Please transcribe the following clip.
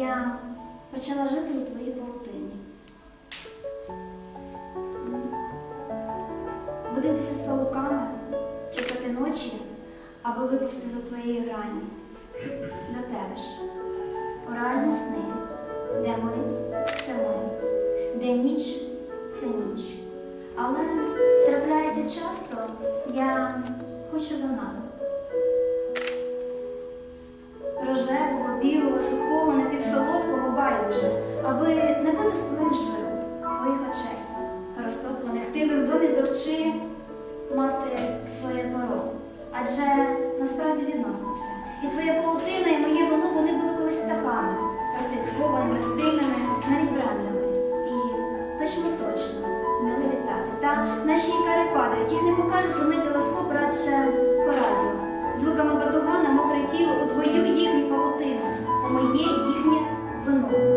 я почала жити у твоїй паутині. Будитися з пауками, чекати ночі, аби випусти за твоєї грані. До тебе ж. У реальні сни, де ми це ми, де ніч це ніч. Але трапляється часто, я хочу до нам. Рожевого, білого, сухого, напівсолодкого байдуже, аби не бути з твоїх жил, твоїх очей, розтоплених в домі з очі мати своє перо. Адже насправді відносно все. І твоя паутина, і моє воно вони були колись птахами, розсяцькованими, стильними, навіть брендами. І точно точно вміли літати. Та наші ікари падають, їх не покаже сумний телескоп радше моє їхнє вино,